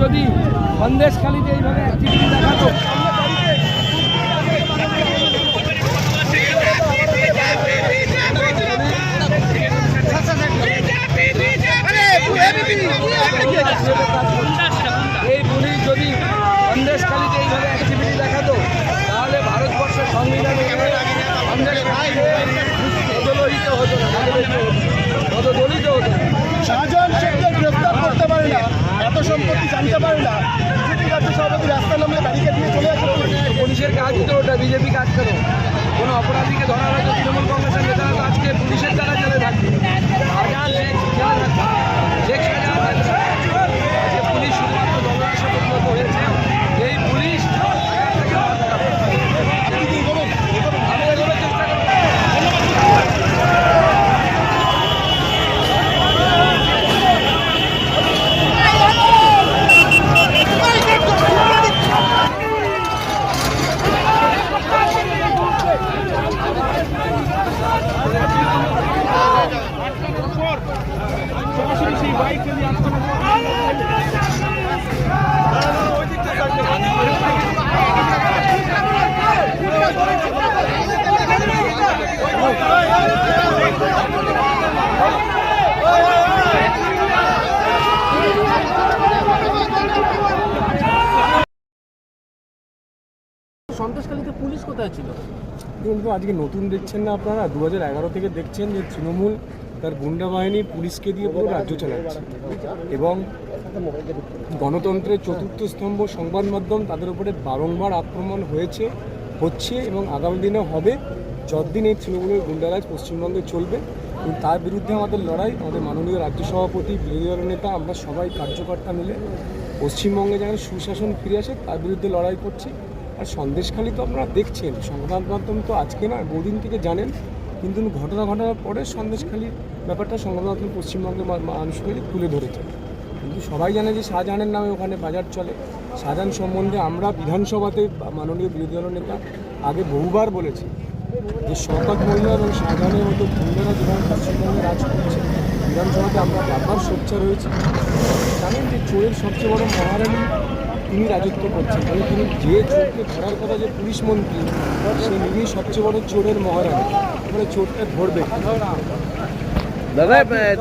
যদি সন্দেশখালীতে এইভাবে দেখাতো এই পুলিশ যদি সন্দেশখালিতে এইভাবে অ্যাক্টিভিটি দেখাতো তাহলে ভারতবর্ষের সংবিধান পদদলিত হতো না পদদলিত হতো না শাহজাহান শেখকে গ্রেফতার করতে পারে না এত সম্পত্তি জানতে পারে না। বিজেপি রাজ্য সভাপতি রাস্তা নামলে ব্যারিকেড নিয়ে চলে আসে। পুলিশের কাজ তো ওটা, বিজেপি কাজ করো। কোনো অপরাধীকে ধরা হয় তৃণমূল কংগ্রেসের নেতারা তো আজকে পুলিশের দ্বারা জেলে থাকবে শাহজাহান শেখ জেলে থাকবে শেখ শাহজাহান আজকে পুলিশ শুধুমাত্র দলরাশে পরিণত হয়েছে এই পুলিশ আগার থেকে মাথা কাঁপে। আমি এগোনোর চেষ্টা করব সন্দেশখালীতে পুলিশ কোথায় ছিল? কিন্তু আজকে নতুন দেখছেন না আপনারা। দু থেকে দেখছেন যে তৃণমূল তার গুন্ডা বাহিনী পুলিশকে দিয়ে পুরো রাজ্য চালাচ্ছে। এবং গণতন্ত্রের চতুর্থ স্তম্ভ সংবাদ মাধ্যম তাদের উপরে বারংবার আক্রমণ হয়েছে, হচ্ছে এবং আগামী দিনে হবে, যতদিন এই তৃণমূলের গুন্ডারাজ পশ্চিমবঙ্গে চলবে। এবং তার বিরুদ্ধে আমাদের লড়াই, আমাদের মাননীয় রাজ্য সভাপতি, বিরোধী দলের নেতা, আমরা সবাই কার্যকর্তা মিলে পশ্চিমবঙ্গে যেন সুশাসন ফিরে আসে, তার বিরুদ্ধে লড়াই করছি। আর সন্দেশখালি তো আপনারা দেখছেন, সংবাদ মাধ্যম তো আজকে না, বহুদিন থেকে জানেন কিন্তু ঘটনা ঘটার পরে সন্দেশখালির ব্যাপারটা সংবাদ মাধ্যম পশ্চিমবঙ্গের মানুষকে তুলে ধরেছে। কিন্তু সবাই জানে যে শাহজাহানের নামে ওখানে বাজার চলে। শাহজাহান সম্বন্ধে আমরা বিধানসভাতে মাননীয় বিরোধী দলের নেতা আগে বহুবার বলেছি যে শওকত মহিলা এবং শাহজাহানের মতো গুন্ডারা যেভাবে পশ্চিমবঙ্গে রাজ করছে, বিধানসভাতে আমরা বারবার সোচ্চার হয়েছি। জানেন যে চোরের সবচেয়ে বড় মহারানী তিনি রাজত্ব করছেন। মানে তিনি যে চোরকে ধরার কথা যে পুলিশ মন্ত্রী সে নিজেই সবচেয়ে বড় চোরের মহারানী। মানে চোরটা ধরবে দাদা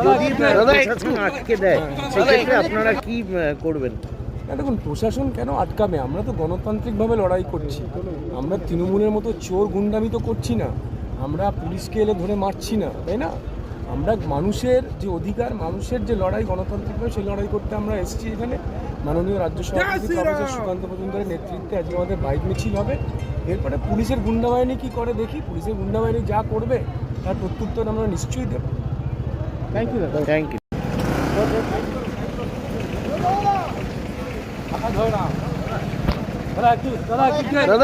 যদি প্রশাসন আটকে দেয় সেক্ষেত্রে আপনারা কি করবেন? না দেখুন প্রশাসন কেন আটকাবে? আমরা তো গণতান্ত্রিকভাবে লড়াই করছি। আমরা তৃণমূলের মতো চোর গুন্ডামি তো করছি না। আমরা পুলিশকে এলে ধরে মারছি না তাই না? আমরা মানুষের যে অধিকার মানুষের যে লড়াই গণতান্ত্রিকভাবে সেই লড়াই করতে আমরা এসেছি এখানে। মাননীয় রাজ্য সভাপতি প্রফেসর সুকান্ত মজুমদারের নেতৃত্বে আজকে আমাদের বাইক মিছিল হবে। এরপরে পুলিশের গুন্ডা বাহিনী কী করে দেখি? পুলিশের গুন্ডা বাহিনী যা করবে তার প্রত্যুত্তর আমরা নিশ্চয়ই দেবো। থ্যাংক ইউ দাদা। থ্যাংক ইউ দাদা